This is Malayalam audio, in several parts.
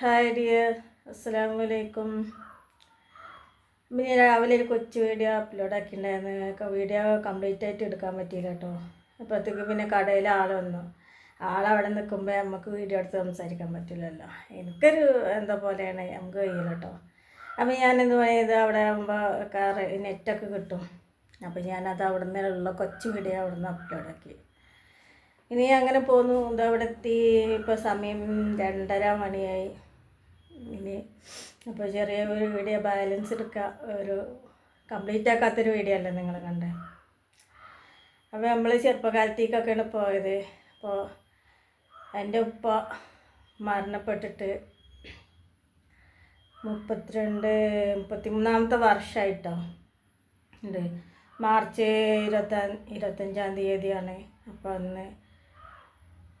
ഹായ് ഡിയർ അസ്സാം വലൈക്കും ഞാൻ രാവിലെ ഒരു കൊച്ചു വീഡിയോ അപ്ലോഡ് ആക്കിയിട്ടുണ്ടായിരുന്നു. വീഡിയോ കംപ്ലീറ്റ് ആയിട്ട് എടുക്കാൻ പറ്റിയില്ല കേട്ടോ അപ്പോഴത്തേക്ക് പിന്നെ കടയിൽ ആൾ വന്നു. അവിടെ നിൽക്കുമ്പോൾ നമുക്ക് വീഡിയോ എടുത്ത് സംസാരിക്കാൻ പറ്റില്ലല്ലോ. എനിക്കൊരു എന്താ പോലെയാണ് നമുക്ക് കഴിയില്ല കേട്ടോ അപ്പോൾ ഞാനെന്ത് പറയുന്നത് അവിടെ ആകുമ്പോൾ കാറ് നെറ്റൊക്കെ കിട്ടും. അപ്പോൾ ഞാനത് അവിടെ നിന്നുള്ള കൊച്ചു വീഡിയോ അവിടെ നിന്ന് അപ്ലോഡ് ആക്കി. ഇനി അങ്ങനെ പോന്നു. അവിടെ എത്തി ഇപ്പോൾ സമയം രണ്ടര മണിയായി. ഇനി അപ്പോൾ ചെറിയ ഒരു വീഡിയോ ബാലൻസ് എടുക്കുക ഒരു കംപ്ലീറ്റ് ആക്കാത്തൊരു വീഡിയോ അല്ലേ നിങ്ങൾ കണ്ടേ? അപ്പോൾ നമ്മൾ ചെറുപ്പകാലത്തേക്കൊക്കെയാണ് പോയത്. അപ്പോൾ എന്റെ ഉപ്പ മരണപ്പെട്ടിട്ട് മുപ്പത്തിരണ്ട് മുപ്പത്തിമൂന്നാമത്തെ വർഷമായിട്ടോ ഉണ്ട്. മാർച്ച് ഇരുപത്ത ഇരുപത്തഞ്ചാം തീയതിയാണ്. അപ്പോൾ അന്ന്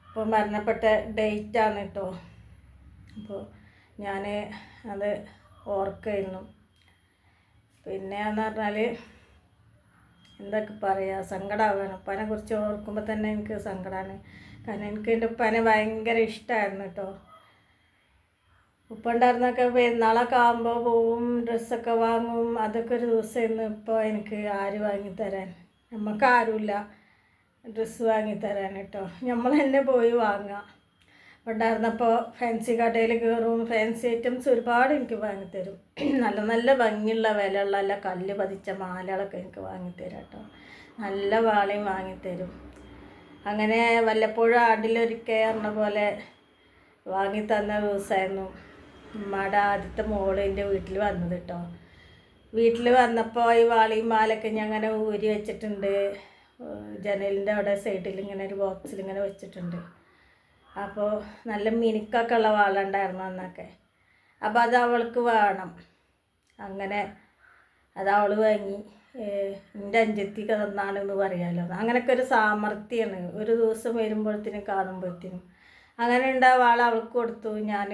ഇപ്പോൾ മരണപ്പെട്ട ഡേറ്റാണ് കേട്ടോ അപ്പോൾ ഞാൻ അത് ഓർക്കായിരുന്നു. പിന്നെ എന്ന് പറഞ്ഞാൽ എന്തൊക്കെ പറയുക സങ്കടമാവുകയാണ് ഉപ്പാനെ കുറിച്ച് ഓർക്കുമ്പോൾ തന്നെ എനിക്ക് സങ്കടമാണ് കാരണം എനിക്ക് എന്റെ ഉപ്പാനെ ഭയങ്കര ഇഷ്ടമായിരുന്നു കേട്ടോ ഉപ്പ ഉണ്ടായിരുന്നൊക്കെ പെരുന്നാളൊക്കെ ആകുമ്പോൾ പോവും ഡ്രസ്സൊക്കെ വാങ്ങും. അതൊക്കെ ഒരു ദിവസമായിരുന്നു ഇപ്പോൾ എനിക്ക് ആര് വാങ്ങിത്തരാൻ നമുക്ക് ആരുമില്ല ഡ്രസ്സ് വാങ്ങിത്തരാൻ കേട്ടോ നമ്മൾ തന്നെ പോയി വാങ്ങാം. ഉണ്ടായിരുന്നപ്പോൾ ഫാൻസി കടയിൽ കയറും ഫാൻസി ഐറ്റംസ് ഒരുപാട് എനിക്ക് വാങ്ങിത്തരും. നല്ല നല്ല ഭംഗിയുള്ള വിലയുള്ള നല്ല കല്ല് പതിച്ച മാലകളൊക്കെ എനിക്ക് വാങ്ങിത്തരും കേട്ടോ. നല്ല വാളയും വാങ്ങിത്തരും. അങ്ങനെ വല്ലപ്പോഴും ആടിലൊരിക്കൽ പറഞ്ഞ പോലെ വാങ്ങിത്തന്ന ദിവസമായിരുന്നു. ഉമ്മയുടെ ആദ്യത്തെ മോൾ എന്റെ വീട്ടിൽ വന്നത് കേട്ടോ. വീട്ടിൽ വന്നപ്പോൾ ഈ വാളിയും മാലൊക്കെ ഞാൻ അങ്ങനെ ഊരി വെച്ചിട്ടുണ്ട്. ജനലിന്റെ അവിടെ സൈഡിൽ ഇങ്ങനെ ഒരു ബോക്സിൽ ഇങ്ങനെ വെച്ചിട്ടുണ്ട്. അപ്പോൾ നല്ല മിനുക്കൊക്കെ ഉള്ള വാളുണ്ടായിരുന്നു അന്നൊക്കെ. അപ്പോൾ അത് അവൾക്ക് വേണം. അങ്ങനെ അത് അവൾ വാങ്ങി. എന്റെ അഞ്ചത്തിക്ക് തന്നാണെന്ന് പറയാമല്ലോ അങ്ങനെയൊക്കെ ഒരു സാമർഥ്യമാണ് ഒരു ദിവസം വരുമ്പോഴത്തേനും കാണുമ്പോഴത്തേനും. അങ്ങനെ ഉണ്ടാവും വാൾ അവൾക്ക് കൊടുത്തു. ഞാൻ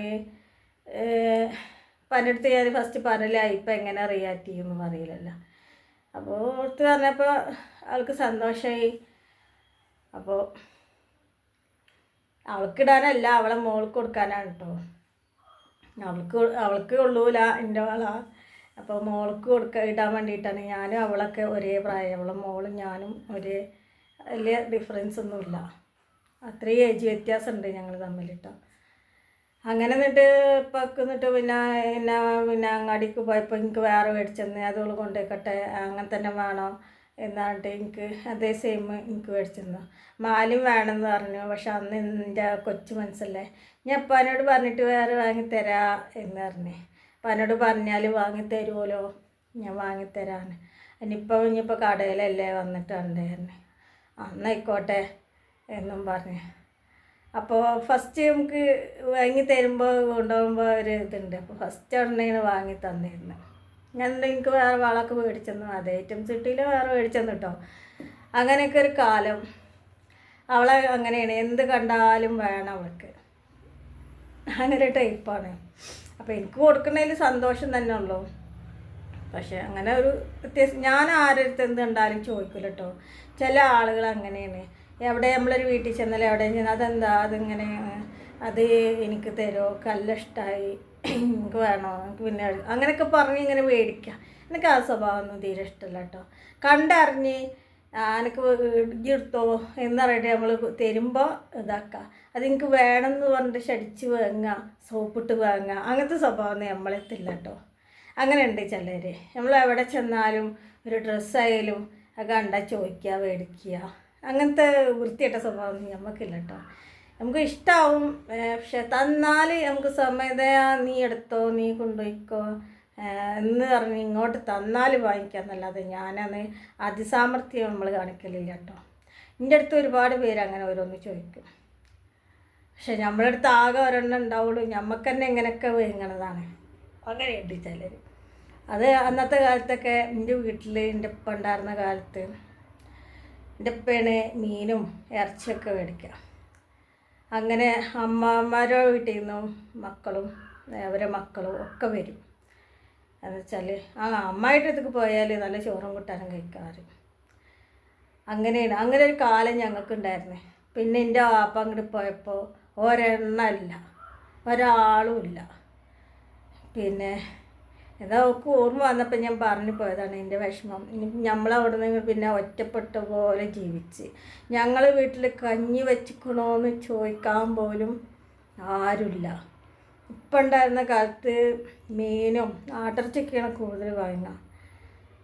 പലയിടത്ത് ഞാൻ ഫസ്റ്റ് പറയലായി ഇപ്പം എങ്ങനെ റിയാക്ട് ചെയ്യുമെന്ന് പറയില്ലല്ലോ. അപ്പോൾ ഓർത്ത് പറഞ്ഞപ്പോൾ അവൾക്ക് സന്തോഷമായി അപ്പോൾ അവൾക്കിടാനല്ല അവളെ മോൾക്ക് കൊടുക്കാനാണ് കേട്ടോ അവൾക്ക് അവൾക്ക് കൊള്ളൂല എന്റെ വള. അപ്പോൾ മോൾക്ക് കൊടുക്ക ഇടാൻ വേണ്ടിയിട്ടാണ് ഞാനും അവളൊക്കെ ഒരേ പ്രായം. അവളെ മോളും ഞാനും ഒരേ വലിയ ഡിഫറൻസ് ഒന്നുമില്ല. അത്രയും ഏജ് വ്യത്യാസമുണ്ട് ഞങ്ങൾ തമ്മിൽ കേട്ടോ അങ്ങനെ എന്നിട്ട് ഇപ്പൊക്കെ എന്നിട്ട് പിന്നെ പിന്നെ പിന്നെ അങ്ങാടിക്ക് പോയപ്പോൾ എനിക്ക് വേറെ മേടിച്ചെന്ന് അതുകൊണ്ട് കൊണ്ടുപോയിക്കട്ടെ അങ്ങനെ തന്നെ വേണോ. എന്നാണ്ട് എനിക്ക് അതേ സെയിം എനിക്ക് മേടിച്ചിരുന്നു മാലും വേണമെന്ന് പറഞ്ഞു. പക്ഷെ അന്ന് എന്റെ കൊച്ചു മനസ്സല്ലേ. ഞാൻ അപ്പാനോട് പറഞ്ഞിട്ട് വേറെ വാങ്ങിത്തരാ എന്ന് പറഞ്ഞേ. അപ്പാനോട് പറഞ്ഞാൽ വാങ്ങിത്തരുമല്ലോ ഞാൻ വാങ്ങിത്തരാന്ന് ഇനിയിപ്പോൾ ഇനിയിപ്പോൾ കടയിലല്ലേ വന്നിട്ടുണ്ട് തന്നെ അന്നായിക്കോട്ടെ എന്നും പറഞ്ഞു. അപ്പോൾ ഫസ്റ്റ് നമുക്ക് വാങ്ങി തരുമ്പോൾ കൊണ്ടുപോകുമ്പോൾ ഒരു ഇതുണ്ട്. അപ്പോൾ ഫസ്റ്റ് ഉടനെ വാങ്ങി തന്നിരുന്നത് ഞാൻ എനിക്ക് വേറെ വളമൊക്കെ മേടിച്ചെന്നു. അത് ഐറ്റംസ് കിട്ടിയില്ല വേറെ മേടിച്ചെന്നു കേട്ടോ അങ്ങനെയൊക്കെ ഒരു കാലം. അവളെ അങ്ങനെയാണ്. എന്ത് കണ്ടാലും വേണം അവൾക്ക്. അങ്ങനെ ടൈപ്പാണ് അപ്പോൾ എനിക്ക് കൊടുക്കുന്നതിൽ സന്തോഷം തന്നെ ഉള്ളൂ. പക്ഷേ അങ്ങനെ ഒരു വ്യത്യാസം. ഞാൻ ആരുടെ എന്ത് കണ്ടാലും ചോദിക്കില്ല കേട്ടോ ചില ആളുകൾ അങ്ങനെയാണ്. എവിടെ നമ്മളൊരു വീട്ടിൽ ചെന്നാൽ എവിടെ ചെന്നാൽ അതെന്താ അതിങ്ങനെ അത് എനിക്ക് തരുമോ? കല്ല ഇഷ്ടമായി എനിക്ക് വേണോ? എനിക്ക് പിന്നെ അങ്ങനെയൊക്കെ പറഞ്ഞ് ഇങ്ങനെ മേടിക്കാം. എനിക്ക് ആ സ്വഭാവമൊന്നും തീരെ ഇഷ്ടമല്ല കേട്ടോ. കണ്ടറിഞ്ഞ് എനിക്ക് എടുത്തോ എന്നറിയട്ടെ നമ്മൾ തരുമ്പോൾ ഇതാക്കുക അതെനിക്ക് വേണമെന്ന് പറഞ്ഞിട്ട് ശടിച്ച് വാങ്ങുക സോപ്പിട്ട് വാങ്ങുക അങ്ങനത്തെ സ്വഭാവമൊന്നും നമ്മളെത്തില്ല കേട്ടോ. അങ്ങനെ ഉണ്ട് ചിലർ നമ്മൾ എവിടെ ചെന്നാലും ഒരു ഡ്രസ്സായാലും അത് കണ്ടാൽ ചോദിക്കുക മേടിക്കുക. അങ്ങനത്തെ വൃത്തിയായിട്ട സ്വഭാവം നമുക്കില്ല കേട്ടോ. നമുക്ക് ഇഷ്ടമാവും പക്ഷെ തന്നാൽ നമുക്ക് സമയതയാ നീ എടുത്തോ നീ കൊണ്ടുപോയിക്കോ എന്ന് പറഞ്ഞ് ഇങ്ങോട്ട് തന്നാൽ വാങ്ങിക്കാമെന്നല്ലാതെ ഞാനത് അതിസാമർഥ്യം നമ്മൾ കാണിക്കലില്ല കേട്ടോ. എന്റെ അടുത്ത് ഒരുപാട് പേര് അങ്ങനെ ഓരോന്ന് ചോദിക്കും. പക്ഷെ നമ്മളെ അടുത്ത് ആകെ ഒരെണ്ണം ഉണ്ടാവുള്ളൂ. നമുക്ക് തന്നെ ഇങ്ങനെയൊക്കെ വേങ്ങണതാണ് അങ്ങനെയുണ്ട് ചിലർ അത് അന്നത്തെ കാലത്തൊക്കെ എന്റെ വീട്ടിൽ എന്റെ ഉപ്പ ഉണ്ടായിരുന്ന കാലത്ത് എന്റെ ഉപ്പയാണ് മീനും ഇറച്ചിയൊക്കെ മേടിക്കുക അങ്ങനെ അമ്മമാരോ വീട്ടിൽ നിന്നും മക്കളും അവരെ മക്കളും ഒക്കെ വരും. എന്ന് വെച്ചാൽ ആ അമ്മായിട്ട് ഇതൊക്കെ പോയാൽ നല്ല ചോറും കൂട്ടാനും കഴിക്കാറ് അങ്ങനെയാണ്. അങ്ങനെ ഒരു കാലം ഞങ്ങൾക്കുണ്ടായിരുന്നേ. പിന്നെ എന്റെ വാപ്പ അങ്ങോട്ട് പോയപ്പോൾ ഒരെണ്ണമില്ല ഒരാളും ഇല്ല. പിന്നെ എന്താ അവൾക്ക് ഓർമ്മ വന്നപ്പോൾ ഞാൻ പറഞ്ഞു പോയതാണ് എന്റെ വിഷമം. നമ്മളവിടെ നിന്ന് പിന്നെ ഒറ്റപ്പെട്ട പോലെ ജീവിച്ച്. ഞങ്ങൾ വീട്ടിൽ കഞ്ഞി വെച്ചിക്കണോന്ന് ചോദിക്കാൻ പോലും ആരുമില്ല. ഇപ്പം ഉണ്ടായിരുന്ന കാലത്ത് മീനും ആട്ടിറച്ചിയൊക്കെയാണ് കൂടുതൽ വാങ്ങുക.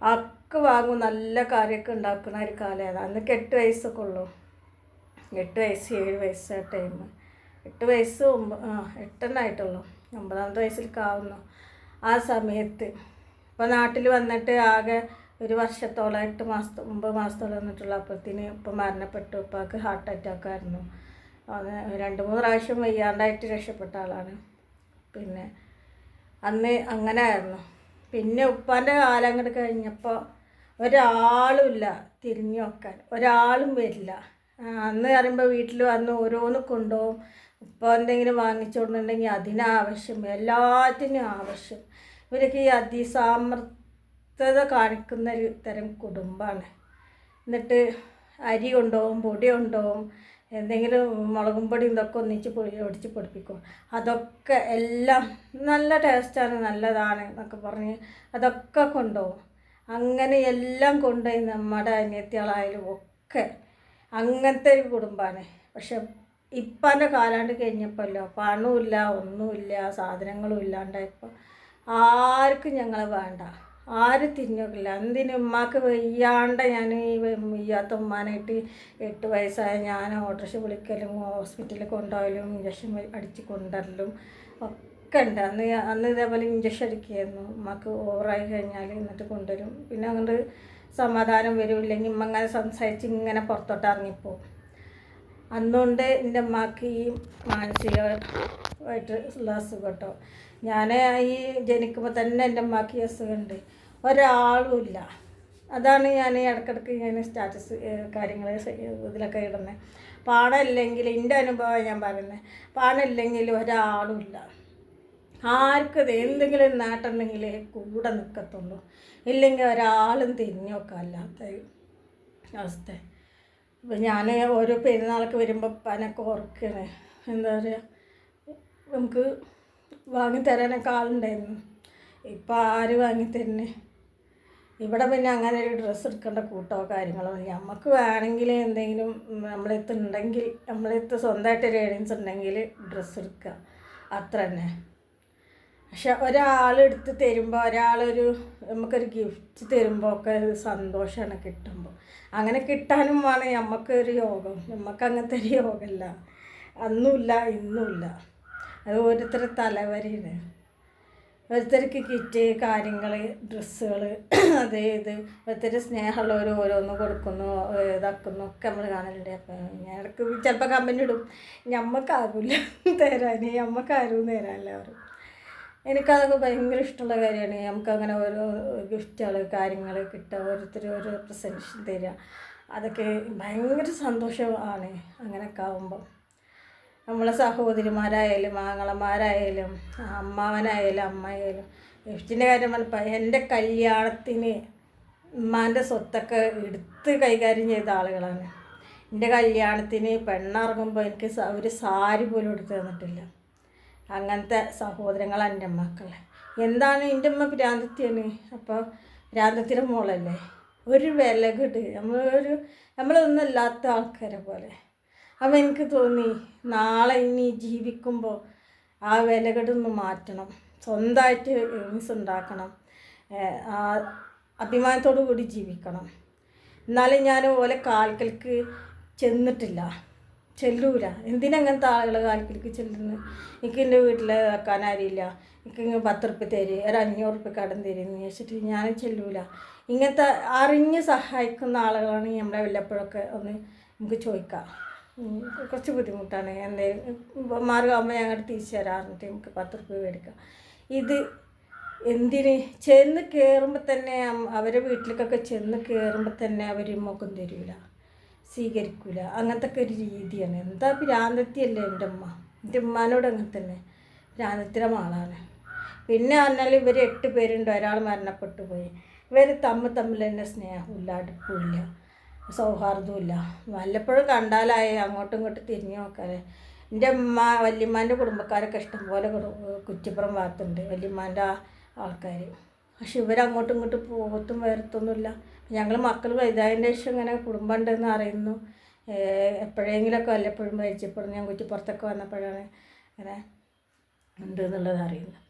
അക്ക് വാങ്ങും നല്ല കറിയൊക്കെ ഉണ്ടാക്കുന്ന ഒരു കാലമാണ് അന്നൊക്കെ എട്ട് വയസ്സൊക്കെ ഉള്ളൂ. എട്ട് വയസ്സ് ഏഴ് വയസ്സ് ടൈം എട്ട് വയസ്സ് ഒമ്പ ആ എട്ടെണ്ണായിട്ടുള്ളൂ. ഒമ്പതാമത്തെ വയസ്സിൽ ആവുന്നു. ആ സമയത്ത്. ഇപ്പോൾ നാട്ടിൽ വന്നിട്ട് ആകെ ഒരു വർഷത്തോളം എട്ട് മാസത്തോ ഒമ്പത് മാസത്തോളം വന്നിട്ടുള്ള. അപ്പത്തിന് ഇപ്പം മരണപ്പെട്ടു. ഉപ്പാക്ക് ഹാർട്ട് അറ്റാക്ക് ആയിരുന്നു. രണ്ട് മൂന്ന് പ്രാവശ്യം വയ്യാണ്ടായിട്ട് രക്ഷപ്പെട്ട ആളാണ്. പിന്നെ അന്ന് അങ്ങനെ ആയിരുന്നു പിന്നെ ഉപ്പാന്റെ കാലം അങ്ങോട്ട് കഴിഞ്ഞപ്പോൾ ഒരാളുമില്ല തിരിഞ്ഞു നോക്കാൻ. ഒരാളും വരില്ല. അന്ന് പറയുമ്പോൾ വീട്ടിൽ വന്ന് ഓരോന്ന് കൊണ്ടുപോകും ഉപ്പ എന്തെങ്കിലും വാങ്ങിച്ചോടുന്നുണ്ടെങ്കിൽ അതിനാവശ്യം എല്ലാറ്റിനും ആവശ്യം. ഇവരൊക്കെ ഈ അതിസാമർത്ഥത കാണിക്കുന്ന ഒരു തരം കുടുംബമാണ് എന്നിട്ട് അരി കൊണ്ടുപോകും പൊടി കൊണ്ടുപോകും എന്തെങ്കിലും മുളകും പൊടി ഇതൊക്കെ ഒന്നിച്ച് പൊടി ഒടിച്ച് പൊടിപ്പിക്കും. അതൊക്കെ എല്ലാം നല്ല ടേസ്റ്റാണ് നല്ലതാണ് എന്നൊക്കെ പറഞ്ഞ് അതൊക്കെ കൊണ്ടുപോകും അങ്ങനെ എല്ലാം കൊണ്ടുപോയി നമ്മുടെ അനിയത്തികളായാലും ഒക്കെ അങ്ങനത്തെ ഒരു കുടുംബമാണ് പക്ഷെ ഇപ്പാന്റെ കാലാണ്ട് കഴിഞ്ഞപ്പോഴല്ലോ പണമില്ല ഒന്നുമില്ല സാധനങ്ങളും ഇല്ലാണ്ടായപ്പോൾ ആർക്കും ഞങ്ങളെ വേണ്ട. ആരും തിരിഞ്ഞോക്കില്ല. എന്തിനും ഉമ്മാക്ക് വയ്യാണ്ട ഞാൻ ഈ വയ്യാത്ത ഉമ്മാനായിട്ട് എട്ട് വയസ്സായ ഞാൻ ഓട്ടോറിക്ഷ വിളിക്കലും ഹോസ്പിറ്റലിൽ കൊണ്ടുപോകലും ഇഞ്ചക്ഷൻ അടിച്ച് കൊണ്ടുവരലും ഒക്കെ ഉണ്ട്. അന്ന് അന്ന് ഇതേപോലെ ഇഞ്ചക്ഷൻ അടിക്കുകയായിരുന്നു ഉമ്മാക്ക് ഓവറായി കഴിഞ്ഞാൽ എന്നിട്ട് കൊണ്ടുവരും. പിന്നെ അങ്ങോട്ട് സമാധാനം വരും. ഇല്ലെങ്കിൽ ഉമ്മ സംസാരിച്ച് ഇങ്ങനെ പുറത്തോട്ട് ഇറങ്ങിപ്പോവും. അന്നുകൊണ്ട് എന്റെ അമ്മയ്ക്ക് ഈ മാനസികമായിട്ട് ഉള്ള അസുഖം കേട്ടോ. ഞാൻ ഈ ജനിക്കുമ്പോൾ തന്നെ എന്റെ അമ്മയ്ക്ക് ഈ അസുഖമുണ്ട് ഒരാളും ഇല്ല. അതാണ് ഞാൻ ഇടയ്ക്കിടയ്ക്ക് ഞാൻ സ്റ്റാറ്റസ് കാര്യങ്ങൾ ഇതിലൊക്കെ ഇടുന്നത് പാടമില്ലെങ്കിൽ എന്റെ അനുഭവം ഞാൻ പറയുന്നത് പാടമില്ലെങ്കിൽ ഒരാളുമില്ല ആർക്കും എന്തെങ്കിലും നേട്ടമുണ്ടെങ്കിൽ കൂടെ നിൽക്കത്തുള്ളൂ ഇല്ലെങ്കിൽ ഒരാളും തിരിഞ്ഞു അല്ലാത്ത അവസ്ഥ. ഇപ്പം ഞാൻ ഓരോ പെരുന്നാളൊക്കെ വരുമ്പോൾ പനൊക്കെ ഓർക്കണേ എന്താ പറയുക നമുക്ക് വാങ്ങിത്തരാനൊക്കെ ആളുണ്ടായിരുന്നു ഇപ്പം ആര് വാങ്ങിത്തരുന്നേ ഇവിടെ പിന്നെ അങ്ങനെ ഒരു ഡ്രസ്സ് എടുക്കേണ്ട കൂട്ടോ കാര്യങ്ങളോ? നമുക്ക് വേണമെങ്കിൽ എന്തെങ്കിലും നമ്മളെടുത്ത് ഉണ്ടെങ്കിൽ നമ്മളെടുത്ത് സ്വന്തമായിട്ട് ഒരു ഏണിങ്സ് ഉണ്ടെങ്കിൽ ഡ്രസ്സ് എടുക്കുക. അത്ര തന്നെ പക്ഷെ ഒരാൾ എടുത്ത് തരുമ്പോൾ ഒരാളൊരു നമുക്കൊരു ഗിഫ്റ്റ് തരുമ്പോൾ ഒക്കെ ഒരു സന്തോഷമാണ് കിട്ടുമ്പോൾ അങ്ങനെ കിട്ടാനും വേണം. നമുക്കൊരു യോഗം. നമുക്ക് അങ്ങനത്തെ ഒരു യോഗമല്ല അന്നുമില്ല ഇന്നുമില്ല അത് ഓരോരുത്തരുടെ തലവരെയാണ് ഓരോരുത്തർക്ക് കിറ്റ് കാര്യങ്ങൾ ഡ്രസ്സുകൾ അത് ഇത്. ഓരോരുത്തർ സ്നേഹമുള്ളവർ ഓരോന്ന് കൊടുക്കുന്നു ഇതാക്കുന്നു ഒക്കെ നമ്മൾ കാണലുണ്ട്. അപ്പം ഞാൻ ഇടയ്ക്ക് ചിലപ്പോൾ കമ്പനി ഇടും. ഞമ്മക്കാകില്ല തരാൻ ഞമ്മക്കാരും തരാനില്ല. അവർ എനിക്കതൊക്കെ ഭയങ്കര ഇഷ്ടമുള്ള കാര്യമാണ്. നമുക്കങ്ങനെ ഓരോ ഗിഫ്റ്റുകൾ കാര്യങ്ങൾ കിട്ടുക ഓരോരുത്തർ ഓരോ പ്രസന്റേഷൻ തരിക. അതൊക്കെ ഭയങ്കര സന്തോഷമാണ് അങ്ങനെയൊക്കെ ആകുമ്പോൾ നമ്മളെ സഹോദരിമാരായാലും ആങ്ങളമാരായാലും അമ്മാവനായാലും അമ്മയായാലും ഗിഫ്റ്റിന്റെ കാര്യം പറഞ്ഞപ്പോൾ എന്റെ കല്യാണത്തിന് ഉമ്മാന്റെ സ്വത്തൊക്കെ എടുത്ത് കൈകാര്യം ചെയ്ത ആളുകളാണ്. എന്റെ കല്യാണത്തിന് പെണ്ണിറങ്ങുമ്പോൾ എനിക്ക് ഒരു സാരി പോലും എടുത്ത് തന്നിട്ടില്ല. അങ്ങനത്തെ സഹോദരങ്ങളാണ് എന്റെ മക്കളെ. എന്താണ് എന്റെ അമ്മ ഭ്രാന്തത്തിയാണ് അപ്പോൾ ഭ്രാന്തത്തിന്റെ മോളല്ലേ? ഒരു വില നമ്മൾ നമ്മളൊരു നമ്മളൊന്നും ഇല്ലാത്ത ആൾക്കാരെ പോലെ. അപ്പം എനിക്ക് തോന്നി നാളെ ഇനി ജീവിക്കുമ്പോൾ ആ വിലകേടൊന്ന് മാറ്റണം. സ്വന്തമായിട്ട് ഏണിങ്സ് ഉണ്ടാക്കണം. അഭിമാനത്തോടു കൂടി ജീവിക്കണം. എന്നാലും ഞാൻ ഓലെ കാൽക്കൽക്ക് ചെന്നിട്ടില്ല. ചെല്ലൂല. എന്തിനങ്ങനത്തെ ആളുകൾ കാണിക്കലേക്ക് ചെല്ലുന്നു എനിക്ക് എന്റെ വീട്ടിൽ വെക്കാൻ ആരില്ല. എനിക്ക് പത്ത് ഉറുപ്പ്യ തരി. ഒരു അഞ്ഞൂറ് ഉറുപ്പ്യ കടം തരുന്നു ചോദിച്ചിട്ട് ഞാൻ ചെല്ലൂല. ഇങ്ങനത്തെ അറിഞ്ഞ് സഹായിക്കുന്ന ആളുകളാണ് നമ്മളെ വല്ലപ്പോഴൊക്കെ ഒന്ന് നമുക്ക് ചോദിക്കാം. കുറച്ച് ബുദ്ധിമുട്ടാണ്. എന്തെങ്കിലും മാർഗമാകുമ്പോൾ ഞങ്ങൾ തിരിച്ചു തരാറുണ്ട് നമുക്ക് പത്ത് ഉറുപ്പ്യ മേടിക്കാം. ഇത് എന്തിന്? ചെന്ന് കയറുമ്പോൾ തന്നെ അവരെ വീട്ടിലേക്കൊക്കെ ചെന്ന് കയറുമ്പോൾ തന്നെ അവർ മുഖം തരൂല. സ്വീകരിക്കൂല. അങ്ങനത്തെ ഒക്കെ ഒരു രീതിയാണ്. എന്താ ഭ്രാന്തത്തിയല്ലേ എന്റെ അമ്മ എന്റെ ഉമ്മാനോട് അങ്ങനെ തന്നെ. ഭ്രാന്തത്തിന്റെ ആളാണ് പിന്നെ പറഞ്ഞാൽ ഇവർ എട്ട് പേരുണ്ട്. ഒരാൾ മരണപ്പെട്ടു പോയി. ഇവർ തമ്മിൽ തമ്മിൽ തന്നെ സ്നേഹമില്ല അടുപ്പില്ല സൗഹാർദ്ദമില്ല വല്ലപ്പോഴും കണ്ടാലായി അങ്ങോട്ടും ഇങ്ങോട്ടും തിരിഞ്ഞു നോക്കാതെ എന്റെ അമ്മ വല്യമ്മാന്റെ കുടുംബക്കാരൊക്കെ ഇഷ്ടംപോലെ കുറ്റിപ്പുറം ഭാഗത്തുണ്ട്. വല്യമ്മാന്റെ ആൾക്കാർ പക്ഷെ ഇവരങ്ങോട്ടും ഇങ്ങോട്ടും പോകത്തും വരത്തൊന്നുമില്ല. ഞങ്ങൾ മക്കൾ വലുതായതിന്റെ ശേഷം ഇങ്ങനെ കുടുംബം ഉണ്ടെന്ന് അറിയുന്നു എപ്പോഴെങ്കിലൊക്കെ വല്ലപ്പോഴും പരിചയപ്പെടുന്നു ഞാൻ കുറ്റിപ്പുറത്തൊക്കെ വന്നപ്പോഴാണ് ഇങ്ങനെ ഉണ്ട് എന്നുള്ളത് അറിയുന്നത്.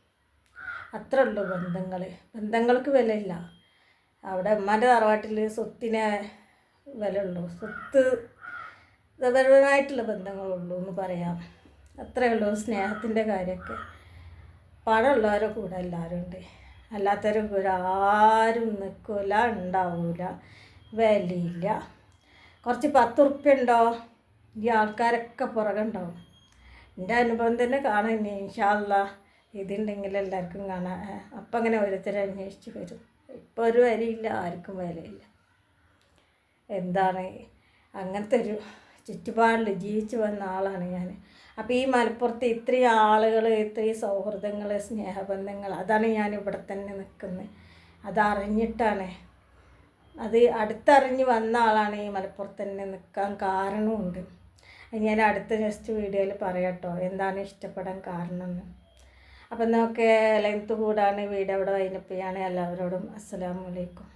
അത്ര ഉള്ളൂ ബന്ധങ്ങൾ ബന്ധങ്ങൾക്ക് വിലയില്ല. അവിടെ ഉമ്മാന്റെ തറവാട്ടിൽ സ്വത്തിനെ വില ഉള്ളൂ സ്വത്ത് പരമായിട്ടുള്ള ബന്ധങ്ങളുള്ളൂ എന്ന് പറയാം. അത്രയേ ഉള്ളൂ സ്നേഹത്തിന്റെ കാര്യമൊക്കെ. പണമുള്ളവരെ കൂടെ എല്ലാവരും ഉണ്ട്. അല്ലാത്തവരും ആരും നിൽക്കില്ല ഉണ്ടാവില്ല വിലയില്ല. കുറച്ച് പത്ത് ഉറുപ്പ്യ ഉണ്ടോ ഈ ആൾക്കാരൊക്കെ പുറകെ ഉണ്ടാവും. എന്റെ അനുഭവം തന്നെ കാണാൻ ഇനി ഇൻഷാല്ല ഇതുണ്ടെങ്കിൽ എല്ലാവർക്കും കാണാം. അപ്പം അങ്ങനെ ഓരോരുത്തരെ അന്വേഷിച്ച് വരും. ഇപ്പോൾ ഒരു വിലയില്ല ആർക്കും വിലയില്ല. എന്താണ് അങ്ങനത്തെ ഒരു ചുറ്റുപാടിൽ ജീവിച്ചു വന്ന ആളാണ് ഞാൻ. അപ്പോൾ ഈ മലപ്പുറത്ത് ഇത്രയും ആളുകൾ ഇത്രയും സൗഹൃദങ്ങൾ സ്നേഹബന്ധങ്ങൾ അതാണ് ഞാൻ ഇവിടെ തന്നെ നിൽക്കുന്നത് അതറിഞ്ഞിട്ടാണ്. അത് അടുത്തറിഞ്ഞ് വന്ന ആളാണ് ഈ മലപ്പുറത്ത് തന്നെ നിൽക്കാൻ കാരണമുണ്ട്. ഞാൻ അടുത്ത ജസ്റ്റ് വീഡിയോയിൽ പറയാട്ടോ. എന്താണ് ഇഷ്ടപ്പെടാൻ കാരണം എന്ന് അപ്പം എന്നൊക്കെ ലെങ്ത്ത് കൂടാണ്. വീട് അവിടെ വൈനപ്പിയാണ് എല്ലാവരോടും അസ്സലാമു അലൈക്കും.